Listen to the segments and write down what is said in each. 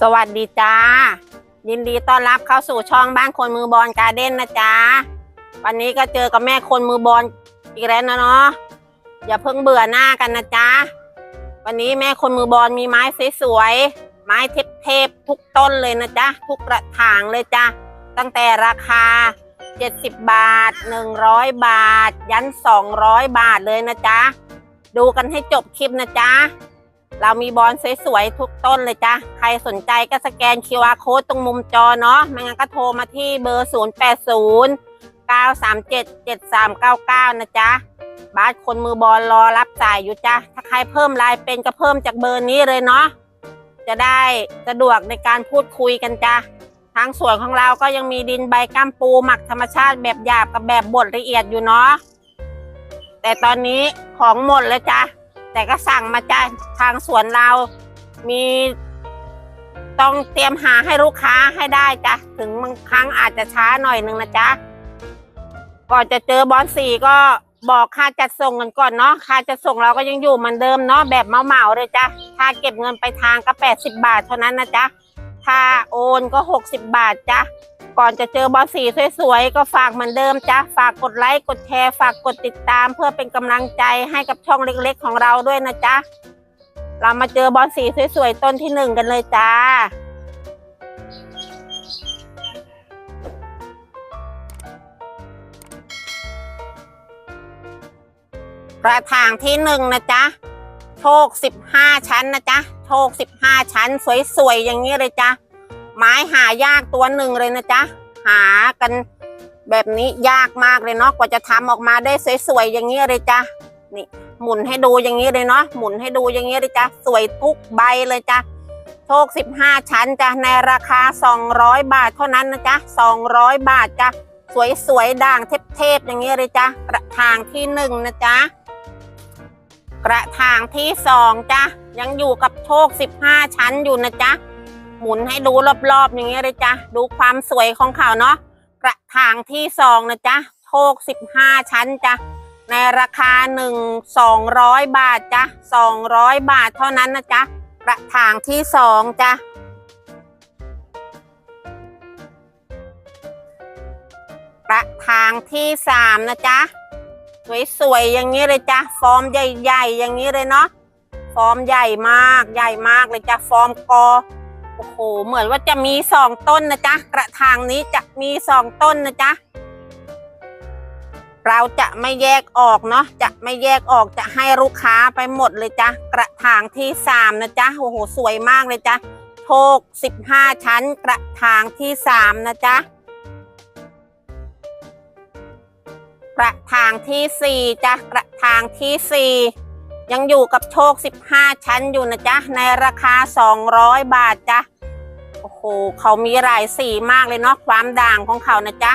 สวัสดีจ้า ยินดีต้อนรับเข้าสู่ช่องบ้านคนมือบอลการ์เด้นนะจ๊ะวันนี้ก็เจอกับแม่คนมือบอลอีกแล้วนะเนาะอย่าเพิ่งเบื่อหน้ากันนะจ๊ะวันนี้แม่คนมือบอลมีไม้สวยๆไม้เทพๆทุกต้นเลยนะจ๊ะทุกกระถางเลยจ้ะตั้งแต่ราคา 70 บาท 100 บาท ยัน 200 บาทเลยนะจ๊ะดูกันให้จบคลิปนะจ๊ะ เรามีบอลสวยๆทุกต้นเลยจ้ะ ใครสนใจก็สแกน QR code ตรงมุมจอเนาะ ไม่งั้นก็โทรมาที่เบอร์ 080 937 7399 นะจ๊ะ บาสคนมือบอลรอรับจ่ายอยู่จ้ะ ถ้าใครเพิ่มลายเป็นก็เพิ่มจากเบอร์นี้เลยเนาะ จะได้สะดวกในการพูดคุยกันจ้ะ ทางสวนของเราก็ยังมีดินใบก้ามปูหมักธรรมชาติแบบหยาบกับแบบบดละเอียดอยู่เนาะ แต่ตอนนี้ของหมดแล้วจ้ะ แต่ก็สั่งมาจ้ะทางสวนเรา มีต้องเตรียมหาให้ลูกค้าให้ได้จ้ะ ถึงบางครั้งอาจจะช้าหน่อยหนึ่งนะจ๊ะ ก่อนจะเจอบอลสีก็บอกค่าจัดส่งกันก่อนเนาะ ค่าจัดส่งเราก็ยังอยู่เหมือนเดิมเนาะ แบบเหมาเลยจ้ะถ้าเก็บเงินไปทางก็แปดสิบบาทเท่านั้นนะจ๊ะถ้าโอนก็หกสิบบาทจ้ะ ก่อนจะเจอบอลสีสวยๆ ก็ฝากเหมือนเดิมจ้ะฝากกดไลค์กดแชร์ ฝากกดติดตามเพื่อเป็นกำลังใจให้กับช่องเล็กๆ ของเราด้วยนะจ๊ะ เรามาเจอบอลสีสวยๆ ต้นที่หนึ่งกันเลยจ้ากระถางที่หนึ่งนะจ๊ะ โชคสิบห้าชั้นนะจ๊ะ โชคสิบห้าชั้น สวยๆ อย่างนี้เลยจ้ะ ไม้หายากตัวหนึ่งเลยนะจ๊ะ หากันแบบนี้ยากมากเลยเนาะกว่าจะทำออกมาได้สวยๆอย่างนี้เลยจ้ะนี่หมุนให้ดูอย่างนี้เลยเนาะหมุนให้ดูอย่างนี้เลยจ้ะสวยทุกใบเลยจ้ะโชคสิบห้าชั้นจ้ะในราคาสองร้อยบาทเท่านั้นนะจ๊ะสองร้อยบาทจ้ะสวยๆด่างเทพๆอย่างนี้เลยจ้ะกระถางที่หนึ่งนะจ๊ะกระถางที่สองจ้ะยังอยู่กับโชคสิบห้าชั้นอยู่นะจ๊ะ หมุนให้ดูรอบๆอย่างเงี้ยเลยจ้ะดูความสวยของเขาเนาะกระถางที่สองนะจ๊ะโชคสิบห้าชั้นจ้ะในราคาหนึ่งสองร้อยบาทจ้ะสองร้อยบาทเท่านั้นนะจ๊ะกระถางที่สองจ้ะกระถางที่สามนะจ๊ะสวยๆอย่างนี้เลยจ้ะฟอร์มใหญ่ ๆ อย่างนี้เลยเนาะฟอร์มใหญ่มากใหญ่มากเลยจ้ะฟอร์มกอ โอ้โห เหมือนว่าจะมีสองต้นนะจ๊ะ กระถางนี้จะมีสองต้นนะจ๊ะ เราจะไม่แยกออกเนาะ จะไม่แยกออกจะให้ลูกค้าไปหมดเลยจ้ะ กระถางที่สามนะจ๊ะ โอ้โห สวยมากเลยจ้ะโชคสิบห้าชั้น กระถางที่สามนะจ๊ะ กระถางที่สี่จ้ะ กระถางที่สี่ ยังอยู่กับโชค 15 ชั้นอยู่นะจ๊ะ ในราคา 200 บาทจ้ะ โอ้โห เขามีหลายสีมากเลยเนาะความด่างของเขานะจ๊ะ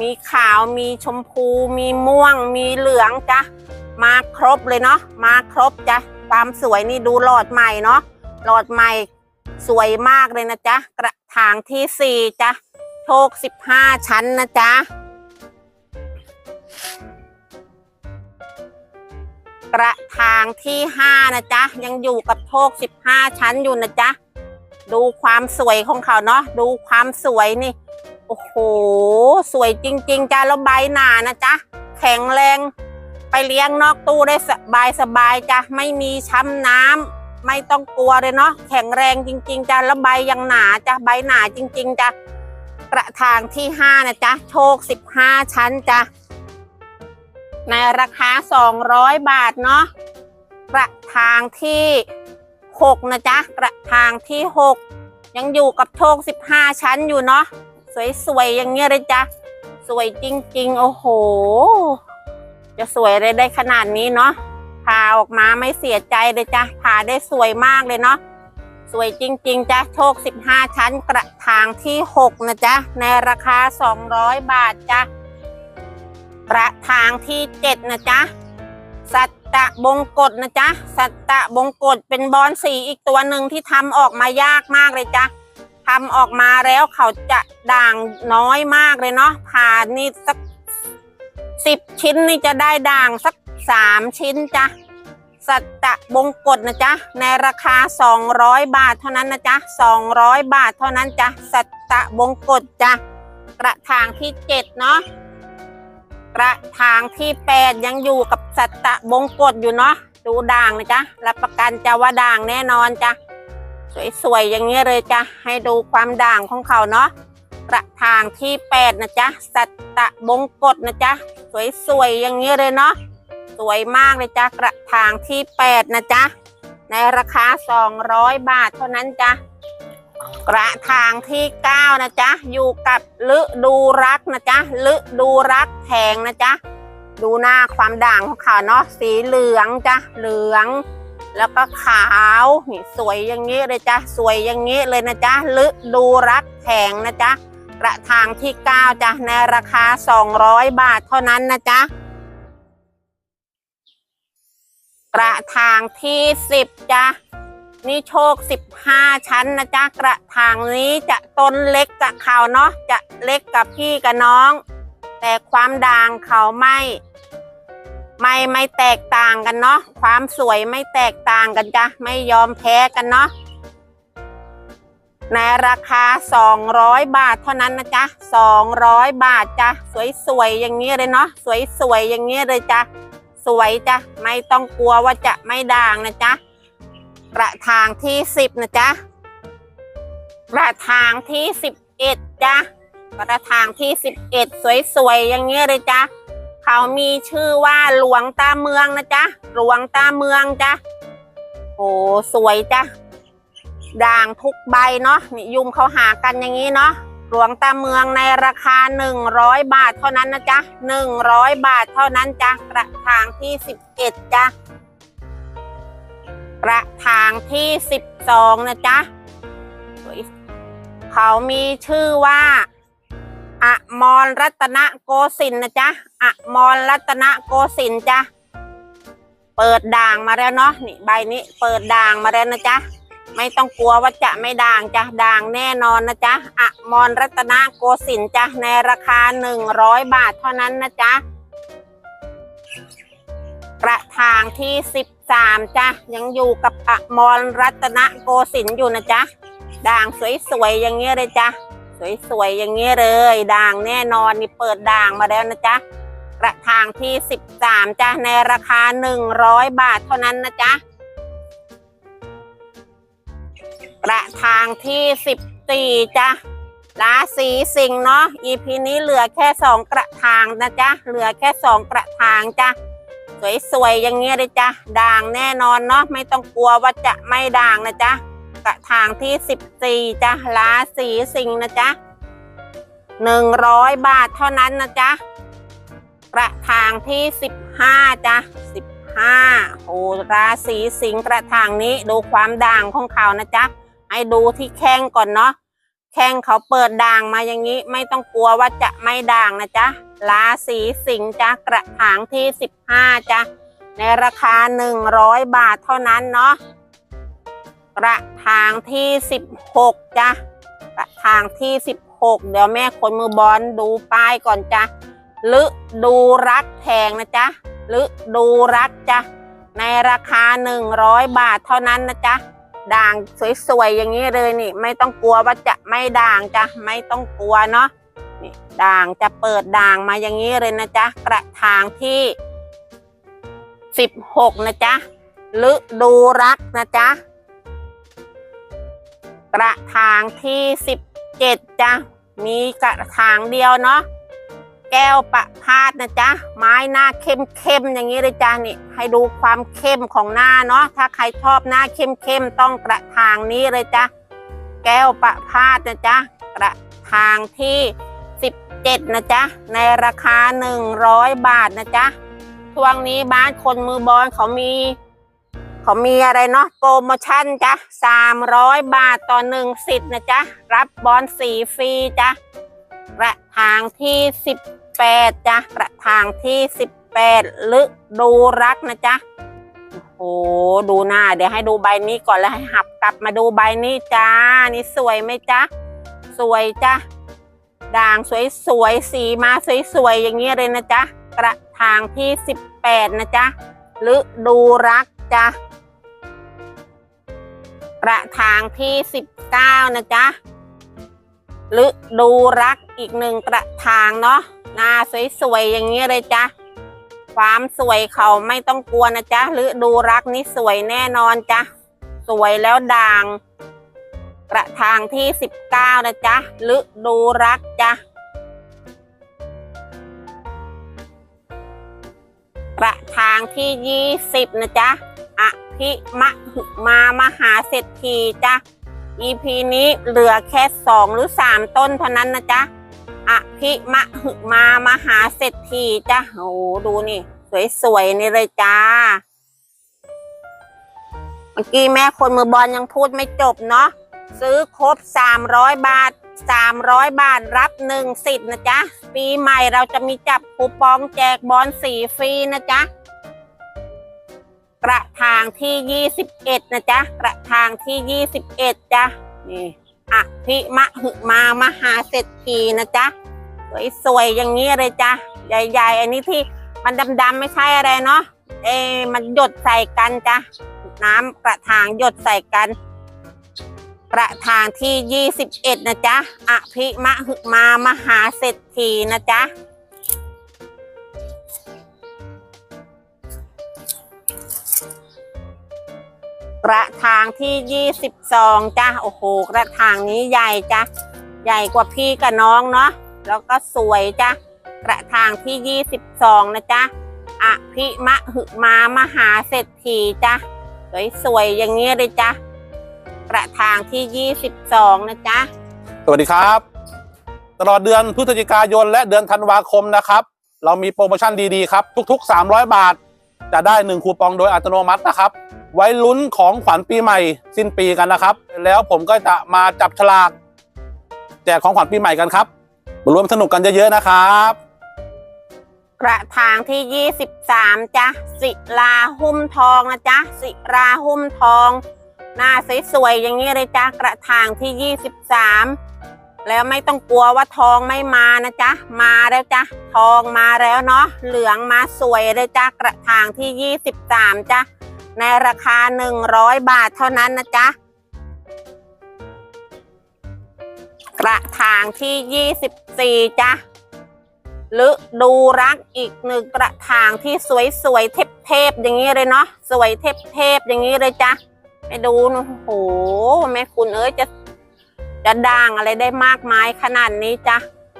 มีขาวมีชมพู มีม่วง มีเหลืองจ้ะ มาครบเลยเนาะมาครบจ้ะ ความสวยนี่ดูหลอดใหม่เนาะหลอดใหม่สวยมากเลยนะจ๊ะ กระถางที่สี่จ้ะ โชค 15 ชั้นนะจ๊ะ กระถางที่ห้านะจ๊ะ ยังอยู่กับโชคสิบห้าชั้นอยู่นะจ๊ะ ดูความสวยของเขาเนาะดูความสวยนี่ โอ้โห สวยจริง ๆจ้ะแล้วใบหนานะจ๊ะ แข็งแรง ไปเลี้ยงนอกตู้ได้สบายสบายๆจ้ะ ไม่มีช้ำน้ำไม่ต้องกลัวเลยเนาะแข็งแรงจริง ๆจ้ะแล้วใบยังหนาจ้ะใบหนาจริง ๆจ้ะกระถางที่ห้านะจ๊ะ โชคสิบห้าชั้นจ้ะ ในราคา 200 บาทเนาะกระถางที่ 6 นะจ๊ะ กระถางที่ 6 ยังอยู่กับโชค 15 ชั้นอยู่เนาะสวยๆอย่างเงี้ยเลยจ้ะสวยจริง ๆ โอ้โห จะสวยเลยได้ขนาดนี้เนาะผ่าออกมาไม่เสียใจเลยจ้ะผ่าได้สวยมากเลยเนาะสวยจริง ๆจ้ะโชค 15 ชั้นกระถางที่ 6 นะจ๊ะ ในราคา 200 บาทจ้ะ กระถางที่เจ็ดนะจ๊ะ สัตตะบงกฎนะจ๊ะ สัตตะบงกฎเป็นบอนสีอีกตัวหนึ่งที่ทำออกมายากมากเลยจ้ะทำออกมาแล้วเขาจะด่างน้อยมากเลยเนาะผ่านี่สักสิบชิ้นนี่จะได้ด่างสักสามชิ้นจ้ะ สัตตะบงกฎนะจ๊ะ ในราคา 200 บาทเท่านั้นนะจ๊ะ 200 บาทเท่านั้นจ้ะ สัตตะบงกฎจ้ะ กระถางที่ 7 เนาะ ระถางที่8ยังอยู่กับสัตตะบงกฎอยู่เนาะดูด่างนะจ๊ะรับประกันจะว่าด่างแน่นอนจ้ะสวยๆอย่างนี้เลยจ้ะให้ดูความด่างของเขาเนาะกระถางที่8นะจ๊ะสัตตะบงกฎนะจ๊ะสวยๆอย่างนี้เลยเนาะสวยมากเลยจ้ะกระถางที่8นะจ๊ะในราคา 200 บาทเท่านั้นจ้ะ กระถางที่9นะจ๊ะ อยู่กับฤดูรักนะจ๊ะฤดูรักแทงนะจ๊ะ ดูหน้าความด่างของเขาเนาะ สีเหลืองจ้ะ เหลือง แล้วก็ขาว นี่สวยอย่างนี้เลยจ้ะ สวยอย่างนี้เลยนะจ๊ะฤดูรักแทงนะจ๊ะ กระถางที่9จ้ะ ในราคา200บาทเท่านั้นนะจ๊ะกระถางที่สิบจ้ะ นี่โชคสิบห้าชั้นนะจ๊ะกระถางนี้จะต้นเล็กกับเขาเนาะจะเล็กกับพี่กับน้อง แต่ความด่างเขาไม่ ไม่ไม่แตกต่างกันเนาะความสวยไม่แตกต่างกันจ้ะไม่ยอมแพ้กันเนาะในราคา 200 บาทเท่านั้นนะจ๊ะ 200 บาทจ้ะสวยๆอย่างนี้เลยเนาะสวยๆอย่างนี้เลยจ้ะสวยจ้ะไม่ต้องกลัวว่าจะไม่ด่างนะจ๊ะ กระถางที่สิบนะจ๊ะกระถางที่สิบเอ็ดจ้ะกระถางที่สิบเอ็ดสวยๆอย่างเงี้ยเลยจ้ะเขามีชื่อว่าหลวงตาเมืองนะจ๊ะหลวงตาเมืองจ้ะโอ้สวยจ้ะด่างทุกใบเนาะนี่ยุมเขาหากันอย่างนี้เนาะหลวงตาเมืองในราคา 100 บาทเท่านั้นนะจ๊ะ100 บาทเท่านั้นจ้ะกระถางที่ 11จ้ะ กระถางที่12นะจ๊ะเขามีชื่อว่าอมรรัตนโกสินนะจ๊ะอมรรัตนโกสินจ้ะเปิดด่างมาแล้วเนาะนี่ใบนี้เปิดด่างมาแล้วนะจ๊ะไม่ต้องกลัวว่าจะไม่ด่างจ้ะด่างแน่นอนนะจ๊ะอมรรัตนโกสินจ้ะในราคา100บาทเท่านั้นนะจ๊ะกระถางที่สิบ 13จ้ะยังอยู่กับอมรรัตนโกสินทร์อยู่นะจ๊ะด่างสวยๆอย่างเงี้ยเลยจ้ะสวยๆอย่างเงี้ยเลย ด่างแน่นอนนี่เปิดด่างมาแล้วนะจ๊ะกระถางที่13จ้ะในราคา100บาทเท่านั้นนะจ๊ะกระถางที่14จ้ะราศีสิงห์เนาะ EP นี้เหลือแค่2กระถางนะจ๊ะเหลือแค่2กระถางจ้ะ สวยๆอย่างเงี้ยเลยจ้ะด่างแน่นอนเนาะไม่ต้องกลัวว่าจะไม่ด่างนะจ๊ะกระถางที่ 14จ้ะราศีสิงห์นะจ๊ะ100 บาทเท่านั้นนะจ๊ะกระถางที่ 15จ้ะ15โอ้ราศีสิงห์กระถางนี้ดูความด่างของเขานะจ๊ะให้ดูที่แข้งก่อนเนาะแข้งเขาเปิดด่างมาอย่างนี้ ไม่ต้องกลัวว่าจะไม่ด่างนะจ๊ะ ราศีสิงห์จ้ะกระถางที่ 15จ้ะในราคา 100 บาทเท่านั้นเนาะกระถางที่ 16จ้ะกระถางที่ 16 เดี๋ยวแม่คนมือบอลดูป้ายก่อนจ้ะฤดูรักแทงนะจ๊ะฤดูรักจ้ะในราคา 100 บาทเท่านั้นนะจ๊ะด่างสวยๆอย่างนี้เลยนี่ ไม่ต้องกลัวว่าจะไม่ด่างจ้ะไม่ต้องกลัวเนาะ นี่ด่างจะเปิดด่างมาอย่างนี้เลยนะจ๊ะ กระถางที่16นะจ๊ะฤดูรักนะจ๊ะ กระถางที่17จ้ะมีกระถางเดียวเนาะแก้วประพาสนะจ๊ะ ไม้หน้าเข้มๆอย่างนี้เลยจ้ะนี่ ให้ดูความเข้มของหน้าเนาะถ้าใครชอบหน้าเข้มๆต้องกระถางนี้เลยจ้ะ แก้วประพาสนะจ๊ะ กระถางที่ 7นะจ๊ะ ในราคา 100 บาทนะจ๊ะช่วงนี้บ้านคนมือบอลเขามีเขามีอะไรเนาะโปรโมชั่นจ้ะ300 บาทต่อหนึ่งสิทธิ์นะจ๊ะ รับบอลสีฟรีจ้ะกระถางที่ 18จ้ะกระถางที่ 18ลึกดูรักนะจ๊ะโอ้ดูหน้า เดี๋ยวให้ดูใบนี้ก่อนแล้วให้หับกลับมาดูใบนี้จ้า นี่สวยไหมจ๊ะ สวยจ้ะ ด่างสวยๆ สีมาสวยๆ อย่างเงี้เลยนะจ๊ะ กระถางที่ 18 นะจ๊ะฤดูรักจ๊ะกระถางที่สิบเก้านะจ๊ะหรือดูรักอีกหนึ่งกระถางเนาะ หน้าสวยๆ อย่างนี้เลยจ้ะ ความสวยเขาไม่ต้องกลัวนะจ๊ะหรือดูรักนี่สวยแน่นอนจ้ะ สวยแล้วด่าง กระถางที่สิบเก้านะจ๊ะหรือดูรักจ้ะกระถางที่ยี่สิบนะจ๊ะอภิมะหึมามหาเศรษฐีจ้ะ EP นี้เหลือแค่สองหรือสามต้นเท่านั้นนะจ๊ะอภิมะหึมามหาเศรษฐีจ้ะโอ้โหดูนี่ สวยๆนี่เลยจ้าเมื่อกี้แม่คนมือบอลยังพูดไม่จบเนาะ ซื้อครบ 300 บาท 300 บาทรับหนึ่งสิทธิ์นะจ๊ะ ปีใหม่เราจะมีจับคูปองแจกบอลสีฟรีนะจ๊ะ กระถางที่ 21 นะจ๊ะ กระถางที่ 21 จ้ะ นี่อภิมะหึมามหาเศรษฐีนะจ๊ะ สวยๆอย่างนี้เลยจ้ะ ใหญ่ๆ อันนี้ที่มันดำๆไม่ใช่อะไรเนาะ เอมันหยดใส่กันจ้ะ น้ำกระถางหยดใส่กัน กระถางที่ 21 นะจ๊ะอภิมะหึมามหาเศรษฐีนะจ๊ะกระถางที่ 22 จ้ะ โอ้โห กระถางนี้ใหญ่จ้ะ ใหญ่กว่าพี่กับน้องเนาะ แล้วก็สวยจ้ะ กระถางที่ 22 นะจ๊ะอภิมะหึมามหาเศรษฐีจ้ะ สวยๆอย่างนี้ยเลยจ้ะ กระถางที่ 22 นะจ๊ะ สวัสดีครับ ตลอดเดือนพฤศจิกายนและเดือนธันวาคมนะครับ เรามีโปรโมชั่นดีๆครับ ทุก ๆ 300 บาท จะได้ 1 คูปองโดยอัตโนมัตินะครับ ไว้ลุ้นของขวัญปีใหม่สิ้นปีกันนะครับ แล้วผมก็จะมาจับฉลาก แจกของขวัญปีใหม่กันครับมาร่วมสนุกกันเยอะๆนะครับกระถางที่ 23จ้ะสิลาหุ้มทองนะจ๊ะสิราหุ้มทอง หน้าสวยๆอย่างนี้เลยจ้ะกระถางที่ 23 แล้วไม่ต้องกลัวว่าทองไม่มานะจ๊ะมาแล้วจ้ะทองมาแล้วเนาะเหลืองมาสวยเลยจ้ะกระถางที่ 23จ้ะในราคา 100 บาทเท่านั้นนะจ๊ะกระถางที่ 24จ้ะหรือดูรักอีกหนึ่งกระถางที่สวยๆเทพๆอย่างนี้เลยเนาะสวยเทพๆอย่างนี้เลยจ้ะ ไปดูนะโอ้โหแม่คุณเอ้ยจะ จะด่างอะไรได้มากมายขนาดนี้จ้ะ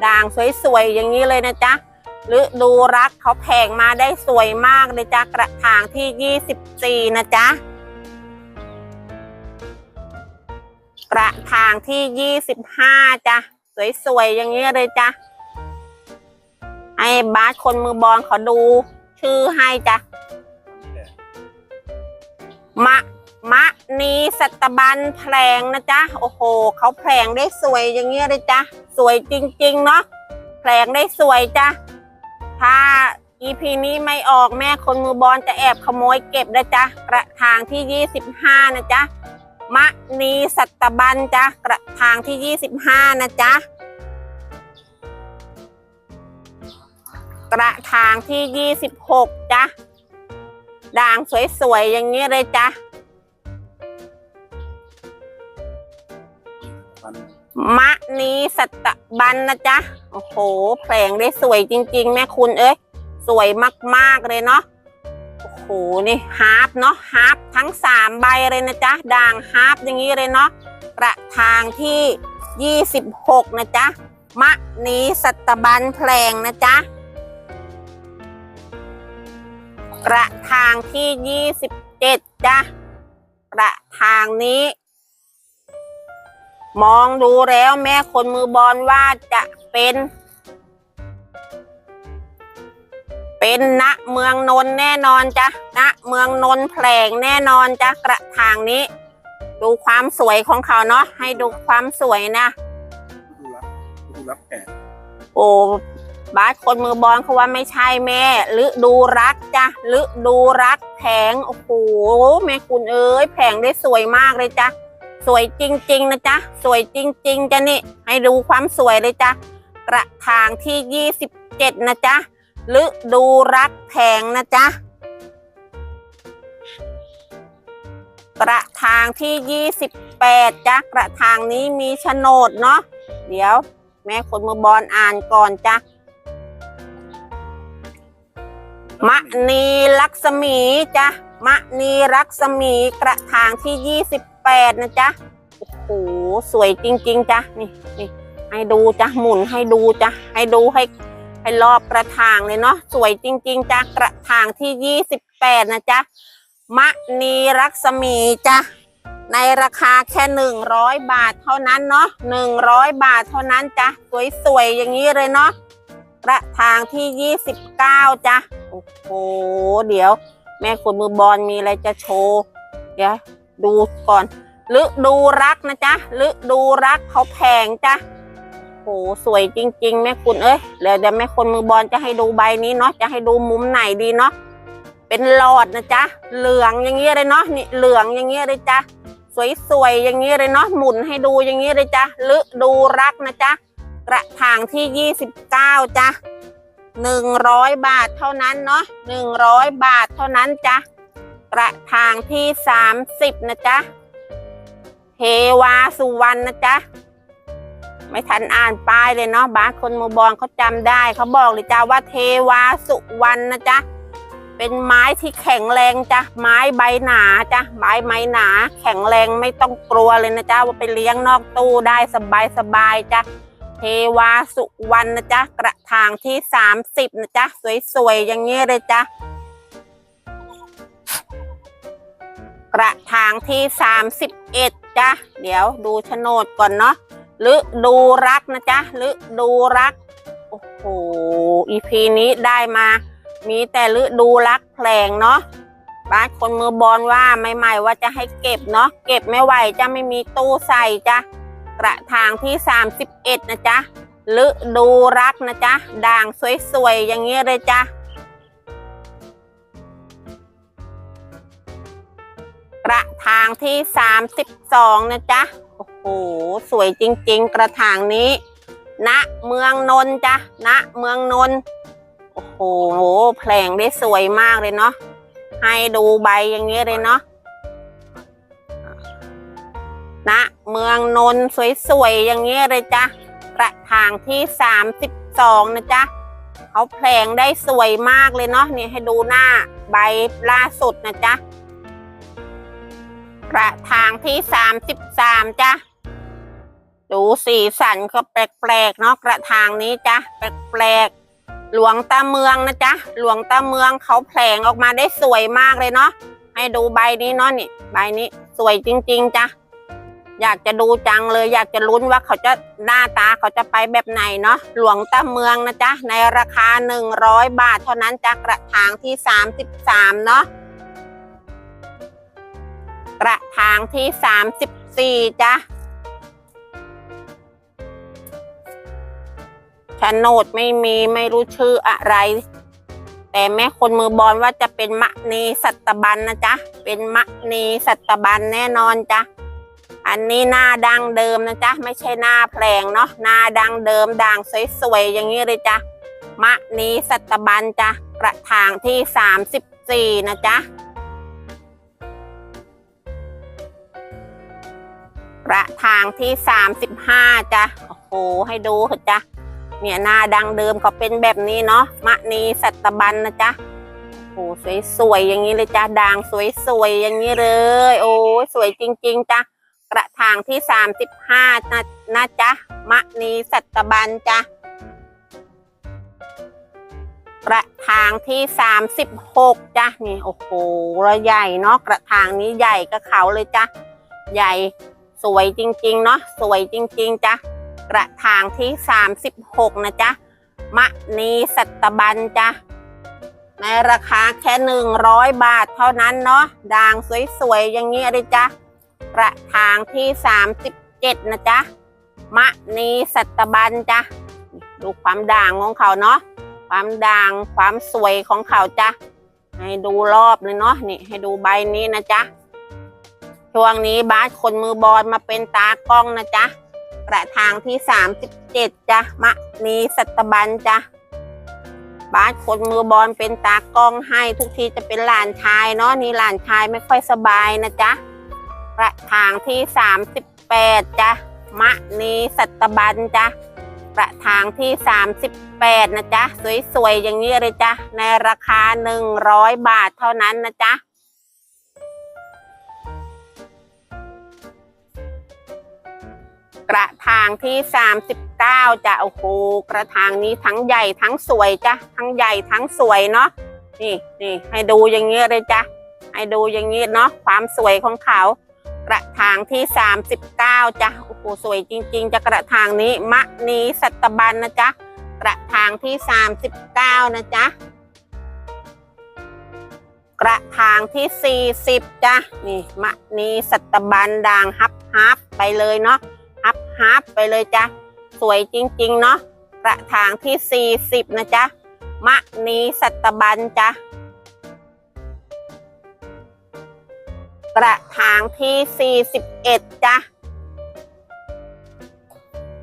ด่างสวยๆอย่างนี้เลยนะจ๊ะหรือดูรักเขาแผงมาได้สวยมากเลยจ้ะกระถางที่24นะจ๊ะกระถางที่25จ้ะสวยๆอย่างนี้เลยจ้ะให้บาสคนมือบอลเขาดู ชื่อให้จ้ะมะมะ นีสัตบันแผลงนะจ๊ะ โอ้โห เขาแผลงได้สวยอย่างเงี้ยเลยจ้ะสวยจริง ๆ เนาะแผลงได้สวยจ้ะ ถ้า EP นี้ไม่ออกแม่คนมือบอลจะแอบขโมยเก็บนะจ๊ะ กระถางที่ 25 นะจ๊ะ มะนีสัตบันจ้ะ กระถางที่ 25 นะจ๊ะ กระถางที่ 26 จ้ะด่างสวยๆอย่างนี้เลยจ้ะ มะนีสัตบันนะจ๊ะ โอ้โห แผลงได้สวยจริง ๆ แม่คุณเอ้ย สวยมากๆเลยเนาะ โอ้โห นี่ฮาร์ปเนาะฮาร์ปทั้งสามใบเลยนะจ๊ะ ด่างฮาร์ปอย่างนี้เลยเนาะ กระถางที่26นะจ๊ะ มะนีสัตบันแผลงนะจ๊ะ กระถางที่27จ้ะ กระถางนี้ มองดูแล้วแม่คนมือบอลว่าจะเป็น เป็นณเมืองนนท์แน่นอนจ้ะณเมืองนนท์แผลงแน่นอนจ้ะกระถางนี้ ดูความสวยของเขาเนาะให้ดูความสวยนะดูรับดูรับแขกโอ้บาสคนมือบอลเขาว่าไม่ใช่แม่หรือดูรักจ้ะหรือดูรักแผงโอ้โหแม่คุณเอ้ยแผงได้สวยมากเลยจ้ะ สวยจริง ๆ นะจ๊ะ สวยจริง ๆจ้ะนี่ให้ดูความสวยเลยจ้ะกระถางที่ 27 นะจ๊ะหรือดูรักแผงนะจ๊ะกระถางที่ 28จ้ะกระถางนี้มีโฉนดเนาะเดี๋ยว แม่คนมือบอลอ่านก่อนจ้ะมะนีลักษมีจ้ะมะนีรักษมีกระถางที่ 28นะจ๊ะ โอ้โห สวยจริง ๆจ้ะ นี่นี่ให้ดูจ้ะ หมุนให้ดูจ้ะ ให้ดูให้ให้รอบกระถางเลยเนาะ สวยจริง ๆจ้ะ กระถางที่28นะจ๊ะ มะนีรักษมีจ้ะ ในราคาแค่หนึ่งร้อยบาทเท่านั้นเนาะหนึ่งร้อยบาทเท่านั้นจ้ะ สวยๆอย่างนี้เลยเนาะ กระถางที่ยี่สิบเก้าจ้ะ โอ้โห เดี๋ยว แม่คุณมือบอลมีอะไรจะโชว์ เดี๋ยว ดูก่อนฤดูรักนะจ๊ะฤดูรักเขาแพงจ้ะโหสวยจริงๆแม่คุณเอ้ยแล้วเดี๋ยวแม่คนมือบอลจะให้ดูใบนี้เนาะจะให้ดูมุมไหนดีเนาะเป็นหลอดนะจ๊ะเหลืองอย่างเงี้ยเลยเนาะนี่เหลืองอย่างเงี้ยเลยจ้ะสวยๆอย่างเงี้ยเลยเนาะหมุนให้ดูอย่างเงี้ยเลยจ้ะฤดูรักนะจ๊ะกระถางที่ยี่สิบเก้าจ้ะหนึ่งร้อยบาทเท่านั้นเนาะหนึ่งร้อยบาทเท่านั้นจ้ะ กระถางที่สามสิบนะจ๊ะเทวาสุวรรณนะจ๊ะ ไม่ทันอ่านป้ายเลยเนาะบางคนมือบอลเขาจำได้เขาบอกเลยจ้าว่าเทวาสุวรรณนะจ๊ะ เป็นไม้ที่แข็งแรงจ้ะ ไม้ใบหนาจ้ะ ไม้ไม้หนา แข็งแรงไม่ต้องกลัวเลยนะจ๊ะ ว่าไปเลี้ยงนอกตู้ได้สบายสบายๆจ้ะเทวาสุวรรณนะจ๊ะ กระถางที่สามสิบนะจ๊ะ สวยๆอย่างนี้เลยจ้ะ กระถางที่สามสิบเอ็ดจ้ะเดี๋ยวดูโฉนดก่อนเนาะฤดูรักนะจ๊ะฤดูรัก โอ้โหอีพีนี้ได้มา มีแต่ฤดูรักแผลงเนาะบ้านคนมือบอลว่าใหม่ๆว่าจะให้เก็บเนาะเก็บไม่ไหวจะไม่มีตู้ใส่จ้ะกระถางที่ 31 นะจ๊ะฤดูรักนะจ๊ะด่างสวยๆอย่างเงี้ยเลยจ้ะ กระถางที่ 32 นะจ๊ะ โอ้โห สวยจริง ๆ กระถางนี้ณเมืองนนจ้ะณเมืองนน โอ้โหแผลงได้สวยมากเลยเนาะ ให้ดูใบอย่างนี้เลยเนาะณเมืองนนสวยๆอย่างนี้เลยจ้ะ กระถางที่สามสิบสองนะจ๊ะเขาแผลงได้สวยมากเลยเนาะนี่ให้ดูหน้าใบล่าสุดนะจ๊ะ กระถางที่สามสิบสามจ้ะดูสีสันก็แปลกๆเนาะกระถางนี้จ้ะแปลกๆหลวงตาเมืองนะจ๊ะหลวงตาเมืองเขาแผลงออกมาได้สวยมากเลยเนาะให้ดูใบนี้เนาะนี่ ใบนี้สวยจริง ๆจ้ะอยากจะดูจังเลย อยากจะลุ้นว่าเขาจะหน้าตาเขาจะไปแบบไหนเนาะหลวงตาเมืองนะจ๊ะในราคาหนึ่งร้อยบาทเท่านั้นจ้ะกระถางที่สามสิบสามเนาะ กระถางที่สามสิบสี่จ้ะโฉนดไม่มีไม่รู้ชื่ออะไร แต่แม่คนมือบอลว่าจะเป็นมะนีสัตบันนะจ๊ะ เป็นมะนีสัตบันแน่นอนจ้ะ อันนี้หน้าดังเดิมนะจ๊ะ ไม่ใช่หน้าแผลงเนาะ หน้าดังเดิมด่างสวยๆอย่างนี้เลยจ้ะ มะนีสัตบันจ้ะ กระถางที่สามสิบสี่นะจ๊ะ ระถางที่สามสิบห้าจ้ะโอ้โหให้ดูเถอะจ้ะเนี่ยหน้าดังเดิมเขาเป็นแบบนี้เนาะมะนีสัตบันนะจ๊ะโอ้สวยๆอย่างนี้เลยจ้ะด่างสวยๆอย่างนี้เลย โอ้สวยจริง ๆจ้ะกระถางที่สามสิบห้านะนะจ๊ะมะนีสัตบันจ้ะกระถางที่สามสิบหกจ้ะนี่โอ้โหระใหญ่เนาะกระถางนี้ใหญ่กับเขาเลยจ้ะใหญ่ สวยจริงๆเนาะสวยจริงๆจ้ะกระถางที่สามสิบหกนะจ๊ะมะนีสัตบันจ้ะในราคาแค่หนึ่งร้อยบาทเท่านั้นเนาะด่างสวยๆ อย่างนี้เลยจ้ะกระถางที่สามสิบเจ็ดนะจ๊ะมะนีสัตบันจ้ะดูความด่างของเขาเนาะความด่างความสวยของเขาจ้ะให้ดูรอบเลยเนาะนี่ให้ดูใบนี้นะจ๊ะ ช่วงนี้บาสคนมือบอลมาเป็นตากล้องนะจ๊ะกระถางที่สามสิบเจ็ดจ้ะมะนีสัตบันจ้ะบาสคนมือบอลเป็นตากล้องให้ทุกทีจะเป็นหลานชายเนาะนี่หลานชายไม่ค่อยสบายนะจ๊ะกระถางที่38จ้ะมะนีสัตบันจ้ะกระถางที่38นะจ๊ะสวยๆอย่างนี้เลยจ้ะในราคา100บาทเท่านั้นนะจ๊ะ กระถางที่ 39จะโอ้โหกระถางนี้ทั้งใหญ่ทั้งสวยจ้ะทั้งใหญ่ทั้งสวยเนาะนี่นี่ให้ดูอย่างนี้เลยจ้ะให้ดูอย่างนี้เนาะความสวยของเขา กระถางที่ 39จ้ะโอ้โหสวยจริง ๆจะกระถางนี้มะนีสัตบันนะจ๊ะกระถางที่ 39 นะจ๊ะกระถางที่ 40จ้ะนี่มะนีสัตบันด่างฮับฮับไปเลยเนาะ ฮับฮับไปเลยจ้ะ สวยจริง ๆ เนาะกระถางที่ 40 นะจ๊ะ มะนีสัตบันจ้ะ กระถางที่ 41 จ้ะ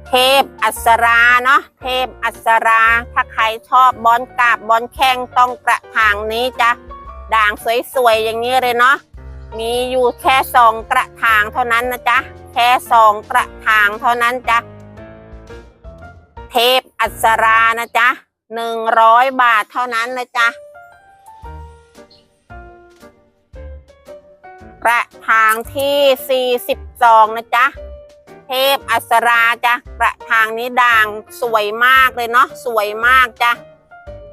เทพอัสราเนาะ เทพอัสรา ถ้าใครชอบบอลกาบบอลแข้งต้องกระถางนี้จ้ะ ด่างสวย ๆ อย่างนี้เลยเนาะ มีอยู่แค่สองกระถางเท่านั้นนะจ๊ะ แค่สองกระถางเท่านั้นจ้ะ เทพอัศรานะจ๊ะหนึ่งร้อยบาทเท่านั้นนะจ๊ะกระถางที่สี่สิบสองนะจ๊ะ เทพอัศราจ้ะกระถางนี้ด่างสวยมากเลยเนาะสวยมากจ้ะ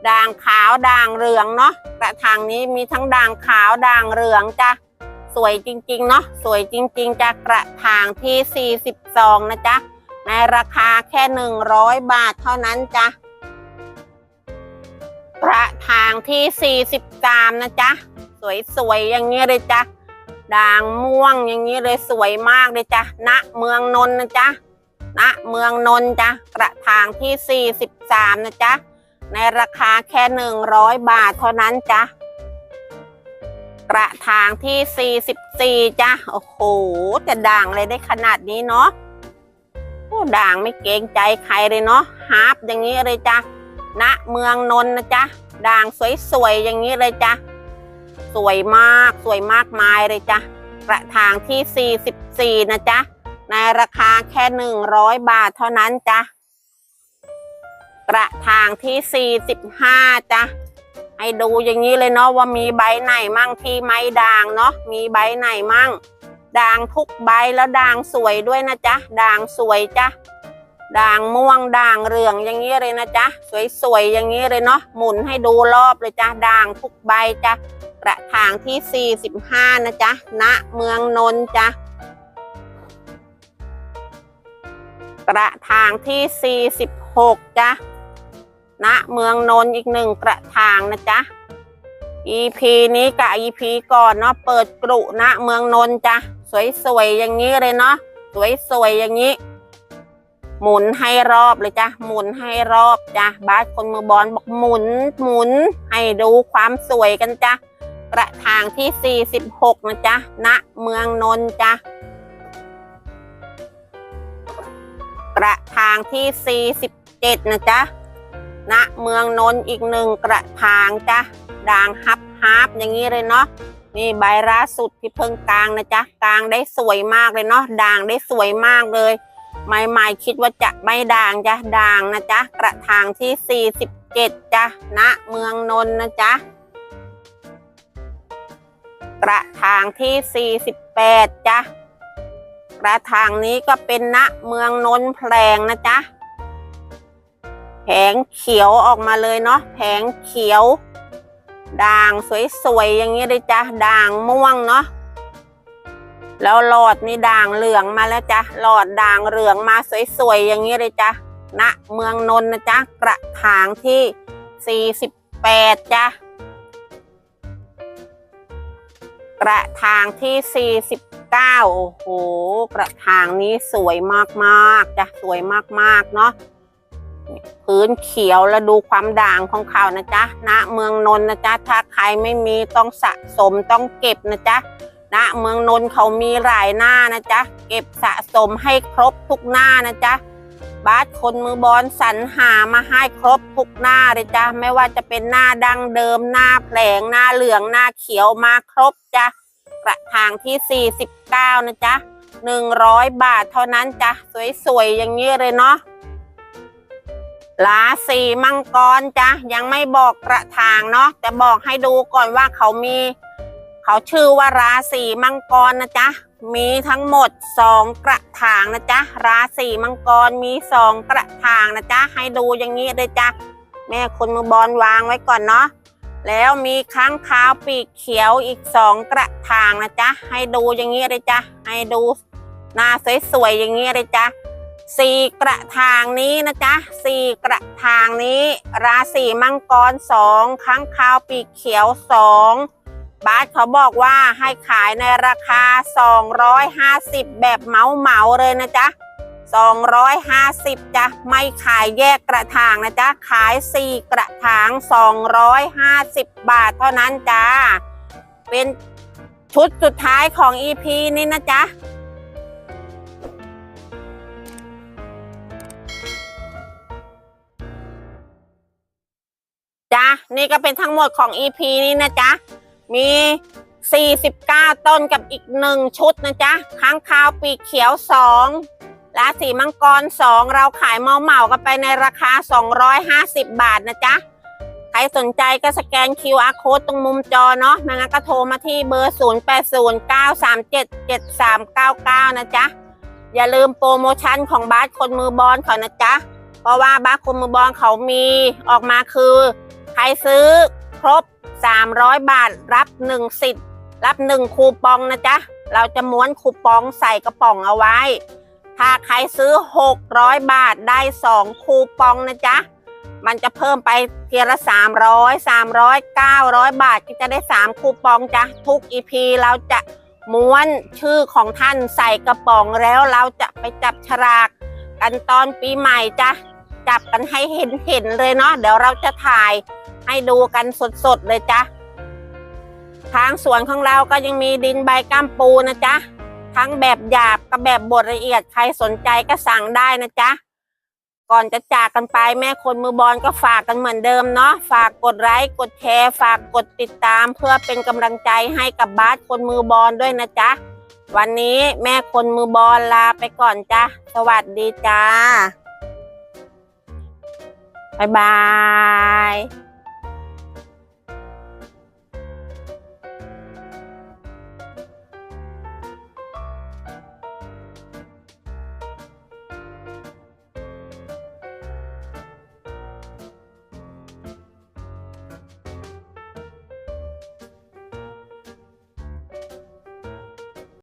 ด่างขาวด่างเหลืองเนาะกระถางนี้มีทั้งด่างขาวด่างเหลืองจ้ะ สวยจริงๆเนาะสวยจริงๆ จากกระถางที่ 42 นะจ๊ะ ในราคาแค่ 100 บาทเท่านั้นจ้ะกระถางที่ 43 นะจ๊ะ สวยๆ อย่างนี้เลยจ้ะด่างม่วงอย่างนี้เลยสวยมากเลยจ้ะณเมืองนนท์นะจ๊ะณเมืองนนท์จ้ะกระถางที่ 43 นะจ๊ะ ในราคาแค่ 100 บาทเท่านั้นจ้ะ กระถางที่ 44จ้ะโอ้โหจะด่างเลยได้ขนาดนี้เนาะโอ้ด่างไม่เกรงใจใครเลยเนาะฮาร์ปอย่างนี้เลยจ้ะณเมืองนนท์นะจ๊ะด่างสวยๆอย่างนี้เลยจ้ะสวยมากสวยมากมายเลยจ้ะกระถางที่ 44 นะจ๊ะในราคาแค่ 100 บาทเท่านั้นจ้ะกระถางที่ 45จ้ะ ให้ดูอย่างนี้เลยเนาะว่ามีใบไหนมั่งที่ไม้ด่างเนาะมีใบไหนมั่งด่างทุกใบแล้วด่างสวยด้วยนะจ๊ะด่างสวยจ้ะด่างม่วงด่างเหลืองอย่างนี้เลยนะจ๊ะสวยๆอย่างนี้เลยเนาะหมุนให้ดูรอบเลยจ้ะด่างทุกใบจ้ะกระถางที่ 45 นะจ๊ะณเมืองนนท์จ้ะกระถางที่ 46จ้ะ ณเมืองนนท์อีกหนึ่งกระถางนะจ๊ะ EP นี้กับ EP ก่อนเนาะเปิดกรุณเมืองนนท์จ้ะสวยๆอย่างนี้เลยเนาะสวยๆอย่างนี้ หมุนให้รอบเลยจ้ะหมุนให้รอบจ้ะบาสคนมือบอลบอกหมุนหมุนให้ดูความสวยกันจ้ะกระถางที่ 46 นะจ๊ะณเมืองนนท์จ้ะกระถางที่ 47 นะจ๊ะ ณเมืองนนท์อีกหนึ่งกระถางจ้ะด่างฮับฮับอย่างนี้เลยเนาะนี่ใบล่าสุดที่เพิ่งกลางนะจ๊ะกลางได้สวยมากเลยเนาะด่างได้สวยมากเลยใหม่ๆคิดว่าจะไม่ด่างจ้ะด่างนะจ๊ะกระถางที่ 47จ้ะณเมืองนนท์นะจ๊ะกระถางที่ 48จ้ะกระถางนี้ก็เป็นณเมืองนนท์แพลงนะจ๊ะ แผงเขียวออกมาเลยเนาะแผงเขียว ด่างสวยๆอย่างนี้เลยจ้ะด่างม่วงเนาะแล้วหลอดนี่ด่างเหลืองมาแล้วจ้ะหลอดด่างเหลืองมาสวยๆอย่างนี้เลยจ้ะณเมืองนนท์นะจ๊ะกระถางที่ 48จ้ะกระถางที่ 49 โอ้โห กระถางนี้สวยมากๆจ้ะสวยมากๆเนาะ พื้นเขียวแล้วดูความด่างของเขานะจ๊ะณเมืองนนท์นะจ๊ะถ้าใครไม่มีต้องสะสมต้องเก็บนะจ๊ะณเมืองนนท์เขามีหลายหน้านะจ๊ะเก็บสะสมให้ครบทุกหน้านะจ๊ะบาสคนมือบอลสรรหามาให้ครบทุกหน้าเลยจ้ะไม่ว่าจะเป็นหน้าดังเดิมหน้าแผลงหน้าเหลืองหน้าเขียวมาครบจ้ะกระถางที่ 49 นะจ๊ะ100 บาทเท่านั้นจ้ะสวยๆอย่างนี้เลยเนาะ ราศีมังกรจ้ะยังไม่บอกกระถางเนาะแต่บอกให้ดูก่อนว่าเขามี เขาชื่อว่าราศีมังกรนะจ๊ะมีทั้งหมด2กระถางนะจ๊ะราศีมังกรมี2กระถางนะจ๊ะให้ดูอย่างนี้เลยจ้ะแม่คนมือบอลวางไว้ก่อนเนาะแล้วมีค้างคาวปีกเขียวอีก2กระถางนะจ๊ะให้ดูอย่างนี้เลยจ้ะให้ดูหน้าสวยๆอย่างนี้เลยจ้ะ สี่กระถางนี้นะจ๊ะสี่กระถางนี้ ราศีมังกรสองค้างคาวปีกเขียวสองบาสเขาบอกว่าให้ขายในราคา 250 แบบเหมาเหมาเลยนะจ๊ะ250จ้ะไม่ขายแยกกระถางนะจ๊ะขาย 4 กระถาง 250 บาทเท่านั้นจ้าเป็นชุดสุดท้ายของ EP นี้นะจ๊ะ จ้ะนี่ก็เป็นทั้งหมดของ EP นี้นะจ๊ะมี 49 ต้นกับอีกหนึ่งชุดนะจ๊ะค้างคาวปีเขียว 2 ราศีมังกร 2 เราขายเมาเหมากันไปในราคา 250 บาทนะจ๊ะใครสนใจก็สแกน QR code ตรงมุมจอเนาะไม่งั้นก็โทรมาที่เบอร์ 0809377399 นะจ๊ะ อย่าลืมโปรโมชั่นของบาสคนมือบอลเขานะจ๊ะ เพราะว่าบาสคนมือบอลเขามีออกมาคือ ใครซื้อครบ 300 บาทรับ1สิทธิ์รับ 1 คูปองนะจ๊ะ เราจะม้วนคูปองใส่กระป๋องเอาไว้ ถ้าใครซื้อ 600 บาทได้ 2 คูปองนะจ๊ะ มันจะเพิ่มไปเทียละ 300 300 900 บาทก็จะได้ 3 คูปองจ้ะ ทุก EP เราจะม้วนชื่อของท่านใส่กระป๋องแล้วเราจะไปจับฉลากกันตอนปีใหม่จ้ะับกันให้เห็นเห็นๆเลยเนาะเดี๋ยวเราจะถ่ายให้ดูกันสดๆเลยจ้ะทางสวนของเราก็ยังมีดินใบก้ามปูนะจ๊ะทั้งแบบหยาบกับแบบบดละเอียดใครสนใจก็สั่งได้นะจ๊ะก่อนจะจากกันไปแม่คนมือบอลก็ฝากกันเหมือนเดิมเนาะฝากกดไลค์กดแชร์ ฝากกดติดตามเพื่อเป็นกำลังใจให้กับบาสคนมือบอลด้วยนะจ๊ะวันนี้แม่คนมือบอลลาไปก่อนจ้ะสวัสดีจ้า บ๊ายบาย